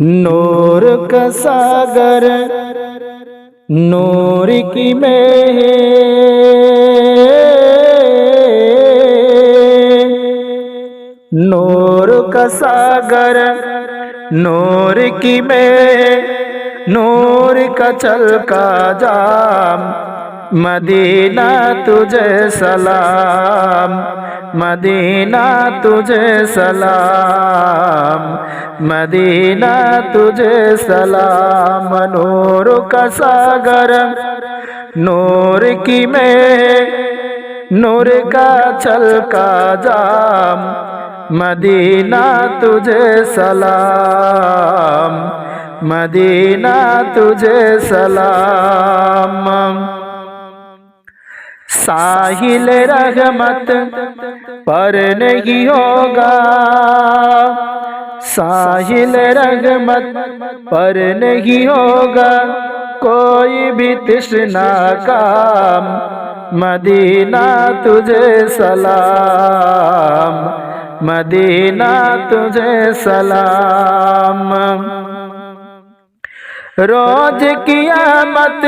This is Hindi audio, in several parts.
नूर का सागर, नूर की में नूर का सागर, नूर की में नूर का चल का जाम। मदीना तुझे सलाम, मदीना तुझे सलाम, मदीना तुझे सलाम, नूर का सागर, नूर की में नूर का चल का जाम, मदीना तुझे सलाम, मदीना तुझे सलाम। साहिल रहमत पर नहीं होगा। साहिल रहमत पर नहीं होगा। कोई भी तृष्णा काम, मदीना तुझे सलाम, मदीना तुझे सलाम। रोज कियामत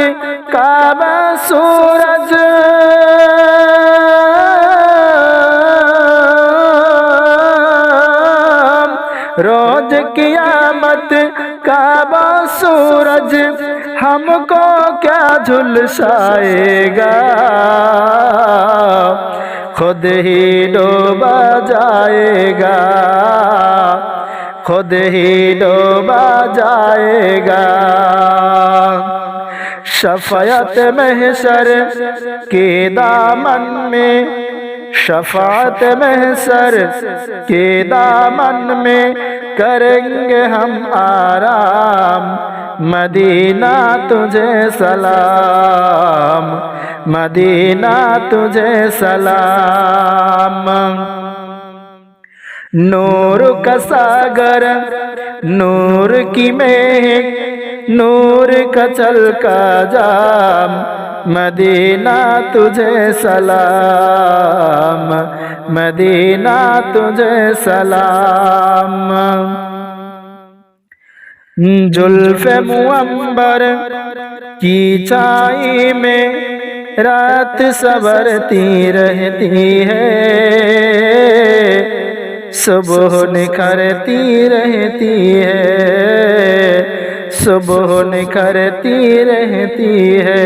काबा सूरज रोज कियामत काबा सूरज हमको क्या झुलसाएगा खुद ही डूबा जाएगा खुद ही डूबा जाएगा शफायत महशर के दामन में शफात महसर के दामन में करेंगे हम आराम मदीना तुझे सलाम मदीना तुझे सलाम नूर का सागर, नूर की मेघ, नूर का चल का जाम, मदीना तुझे सलाम, मदीना तुझे सलाम। जुल्फ मुअम्बर की चाई में रात सबरती रहती है। सुबह निखरती रहती है। सुबह निखरती रहती है।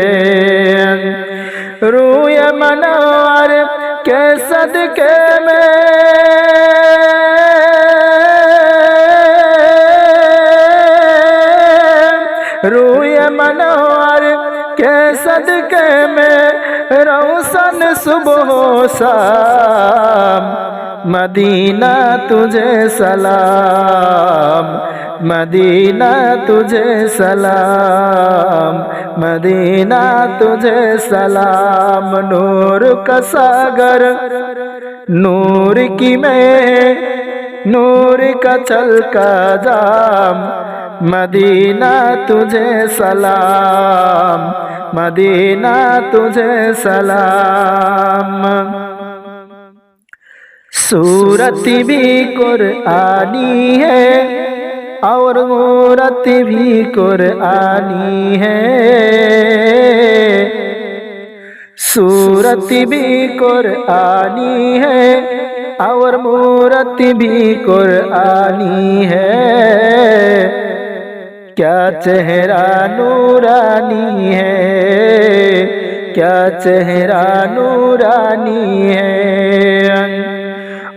रूय मनोर के सदके में रूय मनोर के सदके में, रोशन सुबह शाम मदीना तुझे सलाम मदीना तुझे सलाम मदीना तुझे सलाम नूर का सागर नूर की में नूर का चल का जाम मदीना तुझे सलाम मदीना तुझे सलाम सूरत भी कुरआनी है, और मूरत भी कुरआनी है। सूरत भी कुरआनी है, और मूरत भी कुरआनी है। क्या चेहरा नूरानी है, क्या चेहरा नूरानी है।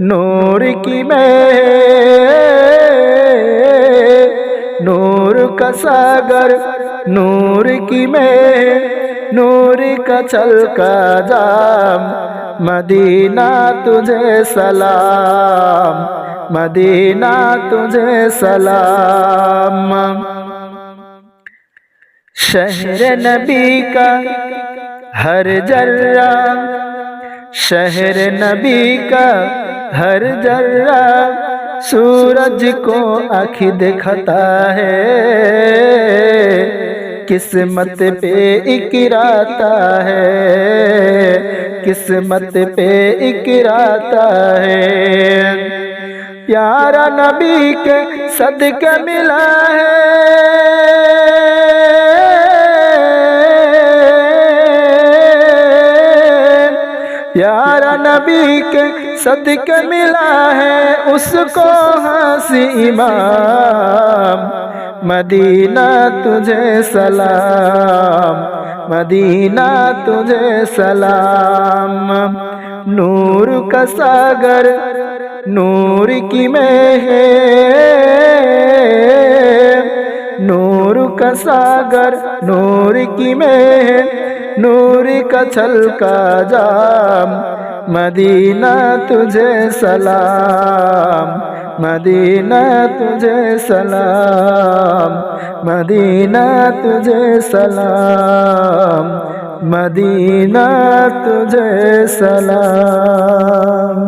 नूर की में नूर का सागर नूर की में नूर का चल का जाम मदीना तुझे सलाम मदीना तुझे सलाम शहर नबी का हर जर्रा शहर नबी का हर जर्रा सूरज को आखी दिखता है। किस्मत पे इकराता है। किस्मत पे इकराता है। प्यारा नबी के सदक मिला है। प्यारा नबी के सदके मिला है उसको हँसी इमाम। मदीना तुझे सलाम, मदीना तुझे सलाम। नूर का सागर, नूर की में है नूर का सागर, नूर की में है नूर का छलका जाम मदीना तुझे सलाम मदीना तुझे सलाम मदीना तुझे सलाम मदीना तुझे सलाम